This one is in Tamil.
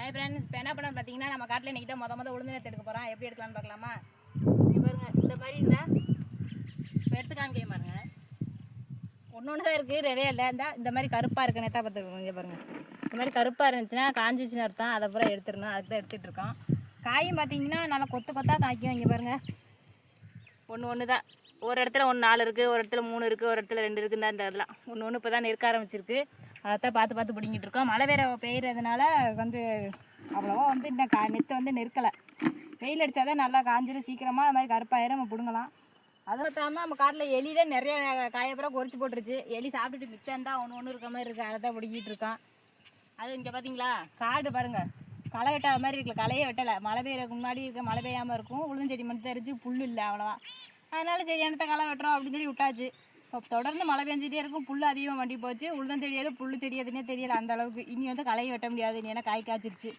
ஹை ஃப்ரெண்ட்ஸ் இப்போ என்ன பண்ண பார்த்தீங்கன்னா நம்ம காட்டில் இன்றைக்கி தான் மொத மொதல் உளுந்தினத்தை எடுக்க போகிறோம் எப்படி எடுக்கலாம்னு பார்க்கலாமா இங்க பாருங்க இந்த மாதிரி இருந்தால் இப்போ எடுத்து காமிக்க பாருங்க. ஒன்று ஒன்று தான் இருக்குது நிறைய இல்லை. இந்த இந்த மாதிரி கருப்பாக இருக்கு நெட்டா பார்த்துக்கோங்க இங்கே பாருங்க. இந்த மாதிரி கருப்பாக இருந்துச்சுன்னா காஞ்சிச்சுன்னு அர்த்தம். அதை பூரா எடுத்துடணும். அதுக்கு தான் எடுத்துகிட்டு இருக்கோம். காயும் பார்த்தீங்கன்னா நல்லா கொத்து கொத்தாக காய்க்கும் இங்கே பாருங்கள் ஒன்று ஒன்று தான் ஒரு இடத்துல ஒன்று நாலு இருக்குது ஒரு இடத்துல மூணு இருக்குது ஒரு இடத்துல ரெண்டு இருக்குது இந்த இதெல்லாம். ஒன்று ஒன்று இப்போ தான் நெருக்க ஆரம்பிச்சிருக்கு. அதைத்தான் பார்த்து பார்த்து பிடிங்கிட்டு இருக்கோம். மழை வேற பெய்யறதுனால வந்து அவ்வளோவா வந்து இந்த கா நெத்து வந்து நெருக்கலை வெயில் அடித்தாதான் நல்லா காஞ்சிடும் சீக்கிரமாக அது மாதிரி கருப்பாயிரம். நம்ம பிடுங்கலாம். அது பத்தாமல் நம்ம காட்டில் எலியில நிறைய காயப்புறம் கொறிச்சு போட்டுருச்சு. எலி சாப்பிட்டுட்டு மிச்சம் தான் ஒன்று ஒன்று இருக்க மாதிரி இருக்குது அதை தான் பிடிங்கிட்டு இருக்கோம். அது இங்கே பார்த்தீங்களா காடு பாருங்க. களை வெட்டாத மாதிரி இருக்குல்ல. களையே வெட்டலை. மழை பெய்யறதுக்கு முன்னாடி இருக்க மழை பெய்யாமல் இருக்கும். உளுந்தஞ்செடி மட்டும் தெரிஞ்சு புல் இல்லை அவ்வளோவா. அதனால சரி எனத்த களை வெட்டுறோம் அப்படின்னு சொல்லி விட்டாச்சு. தொடர்ந்து மழை பெஞ்சிட்டே இருக்கும். புல் அதிகமாக வண்டி போச்சு. உளுந்தஞ்செடியாவது புல் தெரியாதுன்னே தெரியல அந்த அளவுக்கு. இனி வந்து களையை வெட்ட முடியாது. இனி ஏன்னா காய் காய்ச்சிருச்சு.